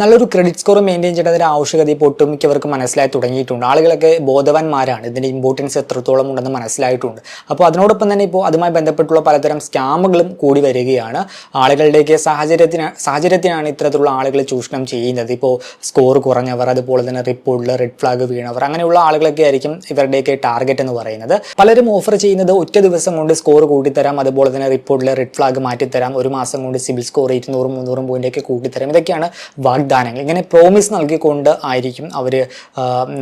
നല്ലൊരു credit score maintain ചെയ്യേണ്ടതിന്റെ ആവശ്യകത ഇപ്പോൾ ഒട്ടുമിക്കവർക്ക് മനസ്സിലായി തുടങ്ങിയിട്ടുണ്ട്. ആളുകളൊക്കെ ബോധവാന്മാരാണ്. ഇതിന്റെ ഇമ്പോർട്ടൻസ് എത്രത്തോളം ഉണ്ടെന്ന് മനസ്സിലായിട്ടുണ്ട്. അപ്പോൾ അതിനോടൊപ്പം തന്നെ ഇപ്പോൾ അതുമായി ബന്ധപ്പെട്ടുള്ള പലതരം സ്കാമുകളും കൂടി വരികയാണ്. ആളുകളുടെയൊക്കെ സാഹചര്യത്തിന് സാഹചര്യത്തിനാണ് ഇത്തരത്തിലുള്ള ആളുകൾ ചൂഷണം ചെയ്യുന്നത്. ഇപ്പോൾ സ്കോർ കുറഞ്ഞവർ അതുപോലെ തന്നെ റിപ്പോർട്ടിൽ റെഡ് ഫ്ലാഗ് വീണവർ അങ്ങനെയുള്ള ആളുകളൊക്കെ ആയിരിക്കും ഇവരുടെയൊക്കെ ടാർഗറ്റ് എന്ന് പറയുന്നത്. പലരും ഓഫർ ചെയ്യുന്നത് ഒറ്റ ദിവസം കൊണ്ട് സ്കോർ കൂട്ടിത്തരാം അതുപോലെ തന്നെ റിപ്പോർട്ടിൽ റെഡ് ഫ്ലാഗ് മാറ്റിത്തരാം ഒരു മാസം കൊണ്ട് സിബിൽ സ്കോർ ഇരുന്നൂറും മുന്നൂറും പോയിന്റൊക്കെ കൂട്ടിത്തരാം. ഇതൊക്കെയാണ് വാഗ്ദാനങ്ങൾ. ഇങ്ങനെ പ്രോമിസ് നൽകിക്കൊണ്ട് ആയിരിക്കും അവർ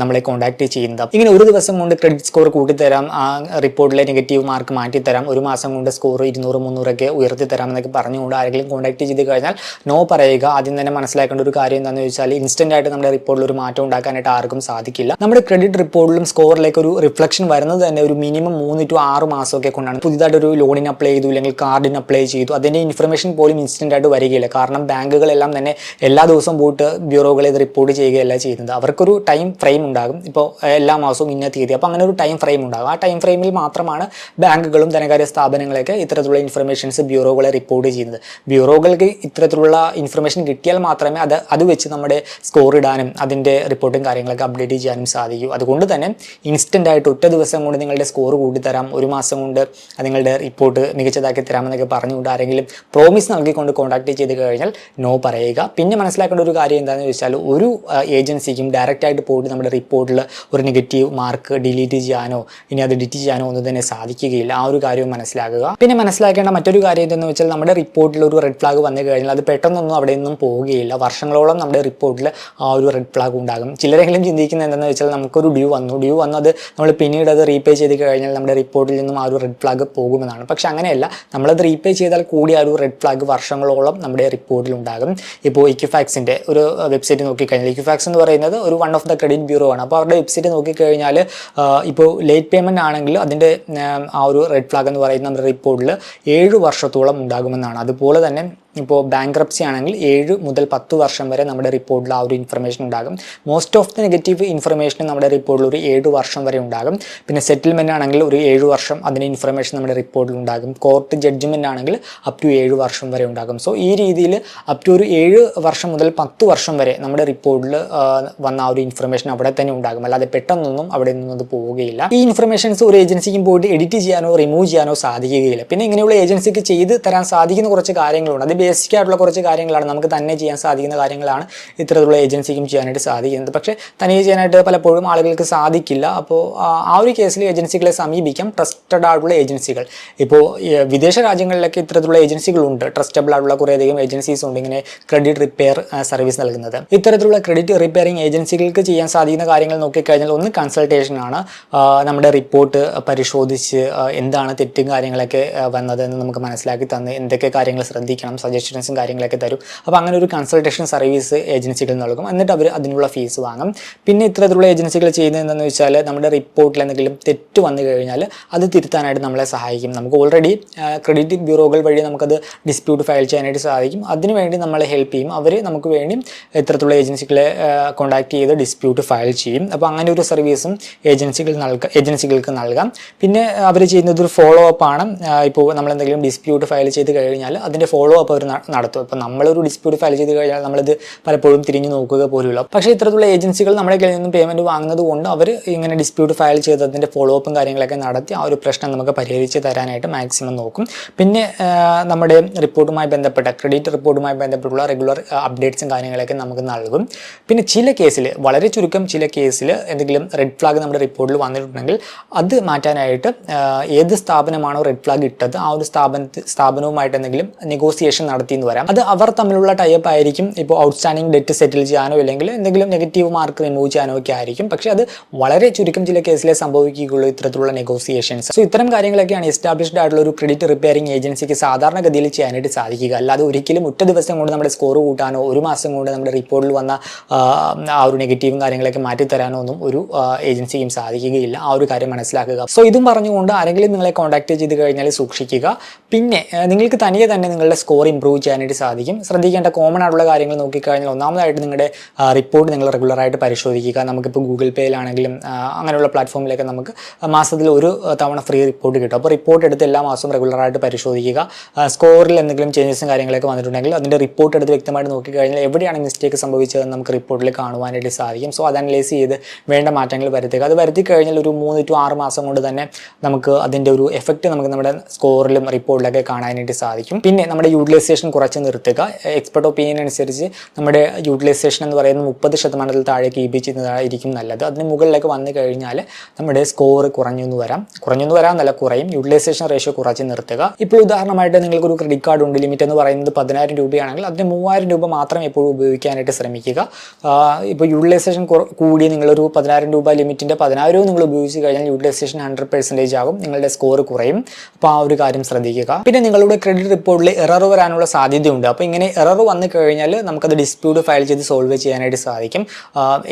നമ്മളെ കോൺടാക്ട് ചെയ്യുന്നത്. ഇങ്ങനെ ഒരു ദിവസം കൊണ്ട് ക്രെഡിറ്റ് സ്കോർ കൂട്ടിത്തരാം ആ റിപ്പോർട്ടിലെ നെഗറ്റീവ് മാർക്ക് മാറ്റിത്തരാം ഒരു മാസം കൊണ്ട് സ്കോർ ഇരുന്നൂറ് മുന്നൂറൊക്കെ ഉയർത്തി തരാം എന്നൊക്കെ പറഞ്ഞുകൊണ്ട് ആരെങ്കിലും കോൺടാക്ട് ചെയ്ത് കഴിഞ്ഞാൽ നോ പറയുക. ആദ്യം തന്നെ മനസ്സിലാക്കേണ്ട ഒരു കാര്യം എന്താണെന്ന് വെച്ചാൽ ഇൻസ്റ്റന്റ് ആയിട്ട് നമ്മുടെ റിപ്പോർട്ടിൽ ഒരു മാറ്റം ഉണ്ടാക്കാനായിട്ട് ആർക്കും സാധിക്കില്ല. നമ്മുടെ ക്രെഡിറ്റ് റിപ്പോർട്ടിലും സ്കോറിലേക്ക് ഒരു റിഫ്ലക്ഷൻ വരുന്നത് തന്നെ ഒരു മിനിമം മൂന്ന് ടു ആറ് മാസമൊക്കെ കൊണ്ടാണ്. പുതിയതായിട്ട് ഒരു ലോണിന് അപ്ലൈ ചെയ്തു അല്ലെങ്കിൽ കാർഡിന് അപ്ലൈ ചെയ്തു അതിന്റെ ഇൻഫർമേഷൻ പോലും ഇൻസ്റ്റന്റ് ആയിട്ട് വരികയില്ല. കാരണം ബാങ്കുകളെല്ലാം തന്നെ എല്ലാ ദിവസവും പോയിട്ട് ബ്യൂറോകൾ ഇത് റിപ്പോർട്ട് ചെയ്യുകയല്ല ചെയ്യുന്നത്. അവർക്കൊരു ടൈം ഫ്രെയിം ഉണ്ടാകും. ഇപ്പോൾ എല്ലാ മാസവും ഇന്ന തീയതി. അപ്പോൾ അങ്ങനെ ഒരു ടൈം ഫ്രെയിം ഉണ്ടാകും. ആ ടൈം ഫ്രെയിമിൽ മാത്രമാണ് ബാങ്കുകളും ധനകാര്യ സ്ഥാപനങ്ങളൊക്കെ ഇത്തരത്തിലുള്ള ഇൻഫർമേഷൻസ് ബ്യൂറോകളെ റിപ്പോർട്ട് ചെയ്യുന്നത്. ബ്യൂറോകൾക്ക് ഇത്തരത്തിലുള്ള ഇൻഫർമേഷൻ കിട്ടിയാൽ മാത്രമേ അത് അത് വെച്ച് നമ്മുടെ സ്കോർ ഇടാനും അതിന്റെ റിപ്പോർട്ടും കാര്യങ്ങളൊക്കെ അപ്ഡേറ്റ് ചെയ്യാനും സാധിക്കൂ. അതുകൊണ്ട് തന്നെ ഇൻസ്റ്റന്റ് ആയിട്ട് ഒറ്റ ദിവസം കൊണ്ട് നിങ്ങളുടെ സ്കോർ കൂട്ടിത്തരാം. ഒരു മാസം കൊണ്ട് നിങ്ങളുടെ റിപ്പോർട്ട് മികച്ചതാക്കി തരാമെന്നൊക്കെ പറഞ്ഞുകൊണ്ട് ആരെങ്കിലും പ്രോമിസ് നൽകിക്കൊണ്ട് കോൺടാക്ട് ചെയ്ത് കഴിഞ്ഞാൽ നോ പറയുക. പിന്നെ മനസ്സിലാക്കേണ്ട ഒരു കാര്യം എന്താണെന്ന് ചോദിച്ചാൽ ഒരു ഏജൻസിക്കും ഡയറക്റ്റ് ആയിട്ട് പോയിട്ട് നമ്മുടെ റിപ്പോർട്ടിൽ ഒരു നെഗറ്റീവ് മാർക്ക് ഡിലീറ്റ് ചെയ്യാനോ ഇനി അത് ഡിറ്റ് ചെയ്യാനോ ഒന്നും തന്നെ സാധിക്കുകയില്ല. ആ ഒരു കാര്യവും മനസ്സിലാക്കുക. പിന്നെ മനസ്സിലാക്കേണ്ട മറ്റൊരു കാര്യം എന്തെന്ന് വെച്ചാൽ നമ്മുടെ റിപ്പോർട്ടിൽ ഒരു റെഡ് ഫ്ലാഗ് വന്നു കഴിഞ്ഞാൽ അത് പെട്ടെന്നൊന്നും അവിടെ നിന്നും പോവുകയില്ല. വർഷങ്ങളോളം നമ്മുടെ റിപ്പോർട്ടിൽ ആ ഒരു റെഡ് ഫ്ലാഗ് ഉണ്ടാകും. ചിലരെങ്കിലും ചിന്തിക്കുന്നത് എന്താണെന്ന് വെച്ചാൽ നമുക്കൊരു ഡ്യൂ വന്നു. ഡ്യൂ വന്നത് നമ്മൾ പിന്നീട് അത് റീപേ ചെയ്ത് കഴിഞ്ഞാൽ നമ്മുടെ റിപ്പോർട്ടിൽ നിന്നും ആ ഒരു റെഡ് ഫ്ലാഗ് പോകുമെന്നാണ്. പക്ഷെ അങ്ങനെയല്ല. നമ്മളത് റീപേ ചെയ്താൽ കൂടി ആ ഒരു റെഡ് ഫ്ലാഗ് വർഷങ്ങളോളം നമ്മുടെ റിപ്പോർട്ടിൽ ഉണ്ടാകും. ഇപ്പോൾ ഇക്യുഫാക്സിന്റെ ഒരു വെബ്സൈറ്റ് നോക്കിക്കഴിഞ്ഞാൽ ഇക്യുഫാക്സ് എന്ന് പറയുന്നത് ഒരു one of the credit bureau ആണ്. അപ്പോൾ അവരുടെ വെബ്സൈറ്റ് നോക്കിക്കഴിഞ്ഞാൽ ഇപ്പോൾ ലേറ്റ് പേയ്മെന്റ് ആണെങ്കിൽ അതിന്റെ ആ ഒരു റെഡ് ഫ്ലാഗ് എന്ന് പറയുന്ന റിപ്പോർട്ടിൽ ഏഴ് വർഷത്തോളം ഉണ്ടാകുമെന്നാണ്. അതുപോലെ തന്നെ ഇപ്പോൾ ബാങ്ക്രപ്സി ആണെങ്കിൽ ഏഴ് മുതൽ പത്ത് വർഷം വരെ നമ്മുടെ റിപ്പോർട്ടിൽ ആ ഒരു ഇൻഫർമേഷൻ ഉണ്ടാകും. Most of the negative information നമ്മുടെ റിപ്പോർട്ടിൽ ഒരു ഏഴ് വർഷം വരെ ഉണ്ടാകും. പിന്നെ സെറ്റിൽമെന്റ് ആണെങ്കിൽ ഒരു ഏഴ് വർഷം അതിന് ഇൻഫർമേഷൻ നമ്മുടെ റിപ്പോർട്ടിൽ ഉണ്ടാകും. കോർട്ട് ജഡ്ജ്മെന്റ് ആണെങ്കിൽ അപ് ടു ഏഴ് വർഷം വരെ ഉണ്ടാകും. സോ ഈ രീതിയിൽ അപ് ടു ഒരു ഏഴ് വർഷം മുതൽ പത്ത് വർഷം വരെ നമ്മുടെ റിപ്പോർട്ടിൽ വന്ന ആ ഒരു ഇൻഫർമേഷൻ അവിടെ തന്നെ ഉണ്ടാകും. അല്ലാതെ പെട്ടെന്നൊന്നും അവിടെ നിന്നും അത് പോവുകയില്ല. ഈ ഇൻഫർമേഷൻസ് ഒരു ഏജൻസിക്കും പോയിട്ട് എഡിറ്റ് ചെയ്യാനോ റിമൂവ് ചെയ്യാനോ സാധിക്കുകയില്ല. പിന്നെ ഇങ്ങനെയുള്ള ഏജൻസിക്ക് ചെയ്ത് തരാൻ സാധിക്കുന്ന കുറച്ച് കാര്യങ്ങളുണ്ട്. അത് ബേസിക് ആയിട്ടുള്ള കുറച്ച് കാര്യങ്ങളാണ് നമുക്ക് തന്നെ ചെയ്യാൻ സാധിക്കുന്ന കാര്യങ്ങളാണ് ഇത്തരത്തിലുള്ള ഏജൻസിക്കും ചെയ്യാനായിട്ട് സാധിക്കുന്നത്. പക്ഷേ തനിയെ ചെയ്യാനായിട്ട് പലപ്പോഴും ആളുകൾക്ക് സാധിക്കില്ല. അപ്പോൾ ആ ഒരു കേസിൽ ഏജൻസികളെ സമീപിക്കാം. ട്രസ്റ്റഡ് ആയിട്ടുള്ള ഏജൻസികൾ. ഇപ്പോൾ വിദേശ രാജ്യങ്ങളിലൊക്കെ ഇത്തരത്തിലുള്ള ഏജൻസികളുണ്ട്. ട്രസ്റ്റബിൾ ആയിട്ടുള്ള കുറേയധികം ഏജൻസീസ് ഉണ്ട്. ഇങ്ങനെ ക്രെഡിറ്റ് റിപ്പയർ സർവീസ് നൽകുന്നത്. ഇത്തരത്തിലുള്ള ക്രെഡിറ്റ് റിപ്പയറിംഗ് ഏജൻസികൾക്ക് ചെയ്യാൻ സാധിക്കുന്ന കാര്യങ്ങൾ നോക്കിക്കഴിഞ്ഞാൽ ഒന്ന് കൺസൾട്ടേഷൻ ആണ്. നമ്മുടെ റിപ്പോർട്ട് പരിശോധിച്ച് എന്താണ് തെറ്റും കാര്യങ്ങളൊക്കെ വന്നതെന്ന് നമുക്ക് മനസ്സിലാക്കി തന്ന് എന്തൊക്കെ കാര്യങ്ങൾ ശ്രദ്ധിക്കണം സജഷൻസും കാര്യങ്ങളൊക്കെ തരും. അപ്പോൾ അങ്ങനെ ഒരു കൺസൾട്ടേഷൻ സർവീസ് ഏജൻസികൾ നൽകും. എന്നിട്ട് അവർ അതിനുള്ള ഫീസ് വാങ്ങും. പിന്നെ ഇത്തരത്തിലുള്ള ഏജൻസികൾ ചെയ്യുന്നത് എന്താണെന്ന് വെച്ചാൽ നമ്മുടെ റിപ്പോർട്ടിൽ എന്തെങ്കിലും തെറ്റ് വന്നു കഴിഞ്ഞാൽ അത് തിരുത്താനായിട്ട് നമ്മളെ സഹായിക്കും. നമുക്ക് ഓൾറെഡി ക്രെഡിറ്റ് ബ്യൂറോകൾ വഴി നമുക്കത് ഡിസ്പ്യൂട്ട് ഫയൽ ചെയ്യാനായിട്ട് സാധിക്കും. അതിനുവേണ്ടി നമ്മളെ ഹെൽപ്പ് ചെയ്യും. അവർ നമുക്ക് വേണ്ടി ഇത്തരത്തിലുള്ള ഏജൻസികളെ കോൺടാക്ട് ചെയ്ത് ഡിസ്പ്യൂട്ട് ഫയൽ ചെയ്യും. അപ്പോൾ അങ്ങനെ ഒരു സർവീസും ഏജൻസികൾ നൽകാം ഏജൻസികൾക്ക് നൽകാം. പിന്നെ അവർ ചെയ്യുന്നത് ഒരു ഫോളോ അപ്പ് ആണ്. ഇപ്പോൾ നമ്മൾ എന്തെങ്കിലും ഡിസ്പ്യൂട്ട് ഫയൽ ചെയ്ത് കഴിഞ്ഞാൽ അതിന്റെ ഫോളോ അപ്പ് അവർ നടത്തും. ഇപ്പോൾ നമ്മളൊരു ഡിസ്പ്യൂട്ട് ഫയൽ ചെയ്ത് കഴിഞ്ഞാൽ നമ്മളിത് പലപ്പോഴും തിരിഞ്ഞു നോക്കുക പോലുമില്ല. പക്ഷേ ഇത്തരത്തിലുള്ള ഏജൻസികൾ നമ്മുടെ കയ്യിൽ നിന്നും പേയ്മെന്റ് വാങ്ങുന്നത് കൊണ്ട് അവർ ഇങ്ങനെ ഡിസ്പ്യൂട്ട് ഫയൽ ചെയ്ത് അതിന്റെ ഫോളോ അപ്പും കാര്യങ്ങളൊക്കെ നടത്തി ആ ഒരു പ്രശ്നം നമുക്ക് പരിഹരിച്ച് തരാനായിട്ട് മാക്സിമം നോക്കും. പിന്നെ നമ്മുടെ റിപ്പോർട്ടുമായി ബന്ധപ്പെട്ട ക്രെഡിറ്റ് റിപ്പോർട്ടുമായി ബന്ധപ്പെട്ടുള്ള റെഗുലർ അപ്ഡേറ്റ്സും കാര്യങ്ങളൊക്കെ നമുക്ക് നൽകും. പിന്നെ ചില കേസിൽ വളരെ ചുരുക്കം ചില കേസിൽ എന്തെങ്കിലും റെഡ് ഫ്ലാഗ് നമ്മുടെ റിപ്പോർട്ടിൽ വന്നിട്ടുണ്ടെങ്കിൽ അത് മാറ്റാനായിട്ട് ഏത് സ്ഥാപനമാണോ റെഡ് ഫ്ലാഗ് ഇട്ടത് ആ ഒരു സ്ഥാപനത്തിൽ സ്ഥാപനവുമായിട്ട് എന്തെങ്കിലും നെഗോസിയേഷൻ നടത്തി എന്ന് വരാം. അത് അവർ തമ്മിലുള്ള ടൈപ്പ് ആയിരിക്കും. ഇപ്പോൾ ഔട്ട്സ്റ്റാൻഡിംഗ് ഡെറ്റ് സെറ്റിൽ ചെയ്യാനോ അല്ലെങ്കിൽ എന്തെങ്കിലും നെഗറ്റീവ് മാർക്ക് റിമൂവ് ചെയ്യാനോ ഒക്കെ ആയിരിക്കും. പക്ഷേ അത് വളരെ ചുരുക്കം ചില കേസിലെ സംഭവിക്കുകയുള്ളൂ ഇത്തരത്തിലുള്ള നെഗോസിയേഷൻസ് സോ ഇത്തരം കാര്യങ്ങളൊക്കെയാണ് എസ്റ്റാബ്ലിഷ്ഡ് ആയിട്ടുള്ള ഒരു ക്രെഡിറ്റ് റിപ്പയറിംഗ് ഏജൻസിക്ക് സാധാരണഗതിയിൽ ചെയ്യാനായിട്ട് സാധിക്കുക. അല്ലാതെ ഒരിക്കലും ഒറ്റ ദിവസം കൊണ്ട് നമ്മുടെ സ്കോർ കൂട്ടാനോ ഒരു മാസം കൊണ്ട് നമ്മുടെ റിപ്പോർട്ടിൽ വന്ന ആ ഒരു നെഗറ്റീവും കാര്യങ്ങളൊക്കെ മാറ്റിത്തരാനോ ഒന്നും ഒരു ഏജൻസിക്കും സാധിക്കുകയില്ല. ആ ഒരു കാര്യം മനസ്സിലാക്കുക. സോ ഇതും പറഞ്ഞുകൊണ്ട് ആരെങ്കിലും നിങ്ങളെ കോൺടാക്ട് ചെയ്ത് കഴിഞ്ഞാൽ സൂക്ഷിക്കുക. പിന്നെ നിങ്ങൾക്ക് തനിയെ തന്നെ നിങ്ങളുടെ സ്കോർ ഇമ്പ്രൂവ് ചെയ്യാനായിട്ട് സാധിക്കും. ശ്രദ്ധിക്കേണ്ട കോമൺ ആയിട്ടുള്ള കാര്യങ്ങൾ നോക്കിക്കഴിഞ്ഞാൽ ഒന്നാമതായിട്ട് നിങ്ങളുടെ റിപ്പോർട്ട് നിങ്ങൾ റെഗുലറായിട്ട് പരിശോധിക്കുക. നമുക്കിപ്പോൾ ഗൂഗിൾ പേയിലാണെങ്കിലും അങ്ങനെയുള്ള പ്ലാറ്റ്ഫോമിലൊക്കെ നമുക്ക് മാസത്തിൽ ഒരു തവണ ഫ്രീ റിപ്പോർട്ട് കിട്ടും. അപ്പോൾ റിപ്പോർട്ട് എടുത്ത് എല്ലാ മാസവും റെഗുലറായിട്ട് പരിശോധിക്കുക. സ്കോറിൽ എന്തെങ്കിലും ചേഞ്ചസും കാര്യങ്ങളൊക്കെ വന്നിട്ടുണ്ടെങ്കിൽ അതിന്റെ റിപ്പോർട്ട് എടുത്ത് വ്യക്തമായിട്ട് നോക്കിക്കഴിഞ്ഞാൽ എവിടെയാണ് മിസ്റ്റേക്ക് സംഭവിച്ചതെന്ന് നമുക്ക് റിപ്പോർട്ടിൽ കാണുവാനായിട്ട് സാധിക്കും. സോ അത് അനലൈസ് ചെയ്ത് വേണ്ട മാറ്റങ്ങൾ വരുത്തുക. അത് വരുത്തി കഴിഞ്ഞാൽ ഒരു മൂന്ന് ടു ആറ് മാസം കൊണ്ട് തന്നെ നമുക്ക് അതിന്റെ ഒരു എഫക്റ്റ് നമുക്ക് നമ്മുടെ സ്കോറിലും റിപ്പോർട്ടിലൊക്കെ കാണാനായിട്ട് സാധിക്കും. പിന്നെ നമ്മുടെ യൂട്ടിലൈസേഷൻ കുറച്ച് നിർത്തുക. എക്സ്പെർട്ട് ഒപ്പീനിയൻ അനുസരിച്ച് നമ്മുടെ യൂട്ടിലൈസേഷൻ എന്ന് പറയുന്നത് മുപ്പത് ശതമാനത്തിൽ താഴെ കീപ് ചെയ്യുന്നതായിരിക്കും നല്ലത്. അതിന് മുകളിലേക്ക് വന്നു കഴിഞ്ഞാൽ നമ്മുടെ സ്കോർ കുറഞ്ഞു എന്ന് വരാം. കുറഞ്ഞു എന്ന് വരാം നല്ല കുറയും. യൂട്ടിലൈസേഷൻ റേഷ്യോ കുറച്ച് നിർത്തുക. ഇപ്പോൾ ഉദാഹരണമായിട്ട് നിങ്ങൾക്കൊരു ക്രെഡിറ്റ് കാർഡ് ഉണ്ട്. ലിമിറ്റ് എന്ന് പറയുന്നത് പതിനായിരം രൂപയാണെങ്കിൽ അതിന് മൂവായിരം രൂപ മാത്രം എപ്പോഴും ഉപയോഗിക്കാനായിട്ട് ശ്രമിക്കുക. ഇപ്പോൾ യൂട്ടിലൈസേഷൻ കൂടി നിങ്ങളൊരു പതിനായിരം രൂപ ലിമിറ്റിന്റെ പതിനായിരവും നിങ്ങൾ ഉപയോഗിച്ച് കഴിഞ്ഞാൽ യൂട്ടിലൈസേഷൻ ഹൺഡ്രഡ് പെർസെന്റേജ് ആകും. നിങ്ങളുടെ സ്കോർ കുറയും. അപ്പോൾ ആ ഒരു കാര്യം ശ്രദ്ധിക്കുക. പിന്നെ നിങ്ങളുടെ ക്രെഡിറ്റ് റിപ്പോർട്ടിൽ എറർ വരാനുള്ള സാധ്യതയുണ്ട്. അപ്പോൾ ഇങ്ങനെ എറർ വന്നു കഴിഞ്ഞാൽ നമുക്കത് ഡിസ്പ്യൂട്ട് ഫയൽ ചെയ്ത് സോൾവ് ചെയ്യാനായിട്ട് സാധിക്കും.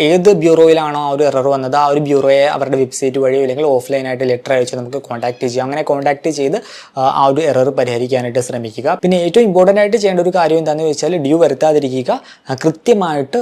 ഏത് ബ്യൂറോയിലാണോ ആ ഒരു എറർ വന്നത് ആ ഒരു ബ്യൂറോയെ അവരുടെ വെബ്സൈറ്റ് വഴിയോ അല്ലെങ്കിൽ ഓഫ്ലൈനായിട്ട് ലെറ്റർ അയച്ച് നമുക്ക് കോൺടാക്ട് ചെയ്യാം. അങ്ങനെ കോൺടാക്ട് ചെയ്ത് ആ, ഒരു എറർ പരിഹരിക്കാനായിട്ട് ശ്രമിക്കുക. പിന്നെ ഏറ്റവും ഇമ്പോർട്ടന്റ് ആയിട്ട് ചെയ്യേണ്ട ഒരു കാര്യം എന്താണെന്ന് വെച്ചാൽ ഡ്യൂ വരുത്താതിരിക്കുക കൃത്യമായിട്ട്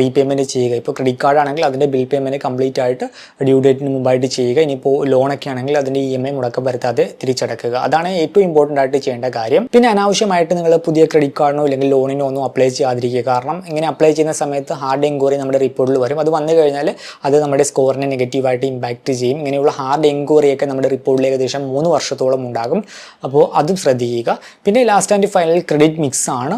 റീപേയ്മെന്റ് ചെയ്യുക. ഇപ്പോൾ ക്രെഡിറ്റ് കാർഡ് ആണെങ്കിൽ അതിന്റെ ബിൽ പേയ്മെന്റ് കംപ്ലീറ്റ് ആയിട്ട് ഡ്യൂ ഡേറ്റിന് മുമ്പായിട്ട് ചെയ്യുക. ഇനിയിപ്പോൾ ലോണൊക്കെ ആണെങ്കിൽ അതിന്റെ ഇ എം ഐ മുടക്കം വരുത്താതെ തിരിച്ചടക്കുക. അതാണ് ഏറ്റവും ഇമ്പോർട്ടന്റ് ആയിട്ട് ചെയ്യേണ്ട കാര്യം. പിന്നെ അനാവശ്യമായിട്ട് നിങ്ങൾ പുതിയ ക്രെഡിറ്റ് കാർഡിനോ അല്ലെങ്കിൽ ലോണിനോ ഒന്നും അപ്ലൈ ചെയ്യാതിരിക്കുക. കാരണം ഇങ്ങനെ അപ്ലൈ ചെയ്യുന്ന സമയത്ത് ഹാർഡ് എൻക്വയറി നമ്മുടെ റിപ്പോർട്ടിൽ വരും. അത് വന്നു കഴിഞ്ഞാൽ അത് നമ്മുടെ സ്കോറിനെ നെഗറ്റീവായിട്ട് ഇമ്പാക്റ്റ് ചെയ്യും. ഇങ്ങനെയുള്ള ഹാർഡ് എൻക്വയറി ഒക്കെ നമ്മുടെ റിപ്പോർട്ടിൽ ഏകദേശം മൂന്ന് വർഷത്തോളം ഉണ്ടാകും. അപ്പോൾ അതും ശ്രദ്ധിക്കുക. പിന്നെ last and final credit mix ആണ്.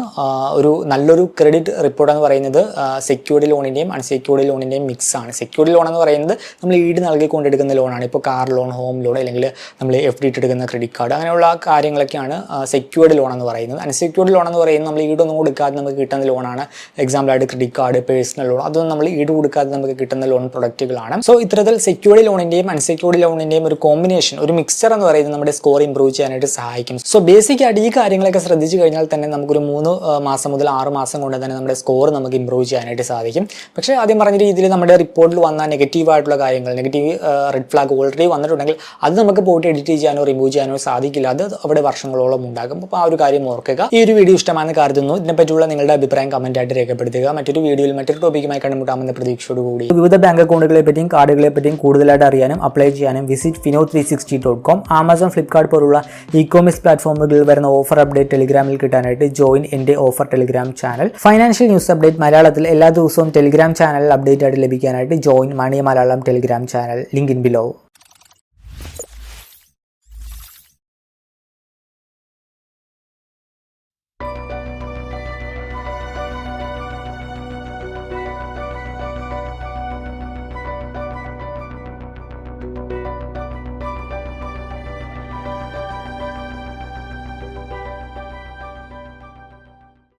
ഒരു നല്ലൊരു ക്രെഡിറ്റ് റിപ്പോർട്ട് എന്ന് പറയുന്നത് സെക്യൂർഡ് ലോണിന്റെയും അൺസെക്യൂർഡ് ലോണിന്റെയും മിക്സ് ആണ്. സെക്യൂർഡ് ലോൺ എന്ന് പറയുന്നത് നമ്മൾ ഈട് നൽകിക്കൊണ്ടെടുക്കുന്ന ലോണാണ് ഇപ്പോൾ കാർ ലോൺ ഹോം ലോൺ അല്ലെങ്കിൽ നമ്മൾ എഫ് ഡി ഇട്ടെടുക്കുന്ന ക്രെഡിറ്റ് കാർഡ് അങ്ങനെയുള്ള കാര്യങ്ങളൊക്കെയാണ് സെക്യൂർഡ് ലോൺ എന്ന് പറയുന്നത്. അൺസെക്യൂർഡ് ലോൺ എന്ന് പറയുന്നത് നമ്മൾ ഈടൊന്നും കൊടുക്കാതെ നമുക്ക് കിട്ടുന്ന ലോണാണ് എക്സാമ്പിളായിട്ട് ക്രെഡിറ്റ് കാർഡ് പേഴ്സണൽ ലോൺ അതൊന്നും നമ്മൾ ഈട് കൊടുക്കാതെ നമുക്ക് കിട്ടുന്ന ലോൺ പ്രൊഡക്റ്റുകളാണ് സോ ഇത്തരത്തിൽ സെക്യൂർഡ് ലോണിന്റെയും അൺസെക്യൂർഡ് ലോണിന്റെയും ഒരു കോമ്പിനേഷൻ ഒരു മിക്സർ എന്ന് പറയുന്നത് നമ്മുടെ സ്കോർ ഇംപ്രൂവ് ചെയ്യാനായിട്ട് സഹായിക്കും. സോ ബേസിക് ആയിട്ട് ഈ കാര്യങ്ങളൊക്കെ ശ്രദ്ധിച്ചു കഴിഞ്ഞാൽ തന്നെ നമുക്കൊരു മൂന്ന് മാസം മുതൽ ആറ് മാസം കൊണ്ട് തന്നെ നമ്മുടെ സ്കോർ നമുക്ക് ഇംപ്രൂവ് ചെയ്യാനായിട്ട് സാധിക്കും. പക്ഷേ ആദ്യം പറഞ്ഞ രീതിയിൽ നമ്മുടെ റിപ്പോർട്ടിൽ വന്ന നെഗറ്റീവ് ആയിട്ടുള്ള കാര്യങ്ങൾ നെഗറ്റീവ് റെഡ് ഫ്ലാഗ് ഓൾറെഡി വന്നിട്ടുണ്ടെങ്കിൽ അത് നമുക്ക് പോയിട്ട് എഡിറ്റ് ചെയ്യാനോ റിമൂവ് ചെയ്യാനോ സാധിക്കില്ല. അത് അവിടെ വർഷങ്ങളോളം ഉണ്ടാകും. അപ്പോൾ ആ ഒരു കാര്യം ഓർക്കുക. ഈ ഒരു വീഡിയോ ഇഷ്ടമാണെന്ന് കരുതുന്നു. ഇതിനെപ്പറ്റിയുള്ള നിങ്ങളുടെ അഭിപ്രായം കമന്റ് ആയിട്ട് രേഖപ്പെടുത്തുക. മറ്റൊരു വീഡിയോയിൽ മറ്റൊരു ടോപ്പിക്കുമായി കണ്ടുമുട്ടാമെന്ന പ്രതീക്ഷയോടുകൂടി. വിവിധ ബാങ്ക് അക്കൗണ്ടുകളെ പറ്റിയും കാർഡുകളെ പറ്റിയും കൂടുതലായിട്ട് അറിയാനും അപ്ലൈ ചെയ്യാനും visit Fino three sixty dot com Amazon Flipkart പോലുള്ള ഇ കോമേഴ്സ് പ്ലാറ്റ്ഫോമുകളിൽ വരുന്ന ഓഫർ അപ്ഡേറ്റ് ടെലിഗ്രാമിൽ കിട്ടാനായിട്ട് ജോയിൻ എന്റെ offer Telegram channel financial news update മലയാളത്തിൽ എല്ലാ ദിവസവും ടെലിഗ്രാം ചാനൽ അപ്ഡേറ്റ് ആയിട്ട് ലഭിക്കാനായിട്ട് join money Malayalam Telegram channel link in below